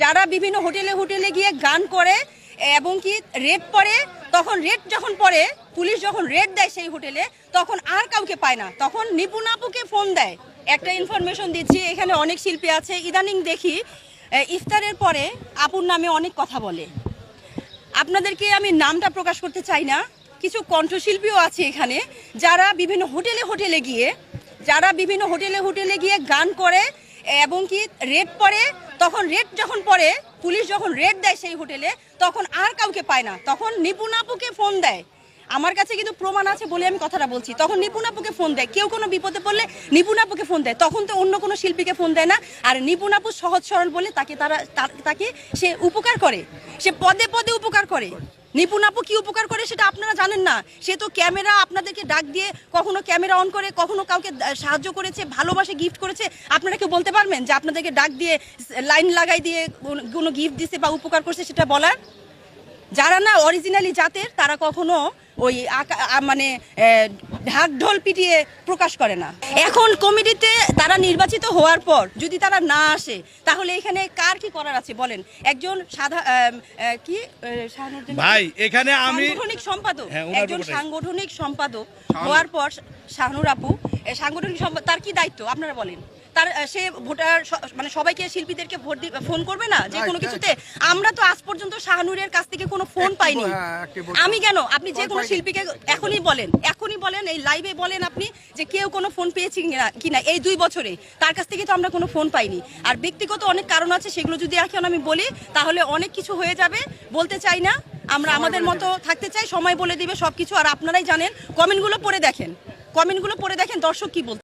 যারা বিভিন্ন হোটেলে হোটেলে গিয়ে গান করে এবং কি রেড পরে তখন রেড যখন পরে পুলিশ যখন রেড দেয় সেই হোটেলে, তখন আর কাউকে পায় না। তখন নিপুণ আপুকে ফোন দেয়। একটা ইনফরমেশন দিচ্ছি, এখানে অনেক শিল্পী আছে। ইদানিং দেখি ইফতারের পরে আপুর নামে অনেক কথা বলে। আপনাদেরকে আমি নামটা প্রকাশ করতে চাই না। কিছু কণ্ঠশিল্পীও আছে এখানে, যারা বিভিন্ন হোটেলে হোটেলে গিয়ে, যারা বিভিন্ন হোটেলে হোটেলে গিয়ে গান করে, এবং কি রেড পরে তখন রেড যখন পরে পুলিশ যখন রেড দেয় সেই হোটেলে, তখন আর কাউকে পায় না। তখন নিপুণ আপুকে ফোন দেয়। আমার কাছে কিন্তু প্রমাণ আছে বলে আমি কথাটা বলছি। তখন নিপুণ আপুকে ফোন দেয়। কেউ কোনো বিপদে পড়লে নিপুণ আপুকে ফোন দেয়। তখন তো অন্য কোনো শিল্পীকে ফোন দেয় না। আর নিপুণ আপু সহজ সরল বলে তাকে তারা তাকে সে উপকার করে। সে পদে পদে উপকার করে। নিপুণ আপু কী উপকার করে সেটা আপনারা জানেন না। সে তো ক্যামেরা আপনাদেরকে ডাক দিয়ে কখনো ক্যামেরা অন করে, কখনো কাউকে সাহায্য করেছে, ভালোবাসে গিফট করেছে। আপনারা কেউ বলতে পারবেন যে আপনাদেরকে ডাক দিয়ে লাইন লাগাই দিয়ে কোনো- গিফট দিছে বা উপকার করছে সেটা বলার? যারা না অরিজিনালি জাতের তারা কখনো ওই মানে ঢাক ঢোল পিটিয়ে প্রকাশ করে না। এখন কমিটিতে তারা নির্বাচিত হওয়ার পর যদি তারা না আসে তাহলে এখানে কার কি করার আছে বলেন? একজন সাধা কি? ভাই এখানে আমি সাংগঠনিক সম্পাদক। হ্যাঁ, একজন সাংগঠনিক সম্পাদক হওয়ার পর শাহনুর আপু সাংগঠনিক তার কি দায়িত্ব? আপনারা বলেন। তার সে ভোটার মানে সবাইকে শিল্পীদেরকে ভোট ফোন করবে না যে কোনো কিছুতে? আমরা তো আজ পর্যন্ত শাহনুরের কাছ থেকে কোনো ফোন পাইনি। হ্যাঁ, আমি কেন? আপনি যে কোনো শিল্পীকে এখনই বলেন এখনই বলেন এই লাইভে বলেন আপনি যে কেউ কোনো ফোন পেয়েছি কিনা কিনা এই দুই বছরে। তার কাছ থেকে তো আমরা কোনো ফোন পাইনি। আর ব্যক্তিগত অনেক কারণ আছে সেগুলো যদি এখন আমি বলি তাহলে অনেক কিছু হয়ে যাবে বলতে চাই না। আমরা আমাদের মতো থাকতে চাই সময় বলে দিবে সবকিছু। আর আপনারাই জানেন কমেন্টগুলো পড়ে দেখেন। কমেন্টগুলো পড়ে দেখেন দর্শক কি বলতে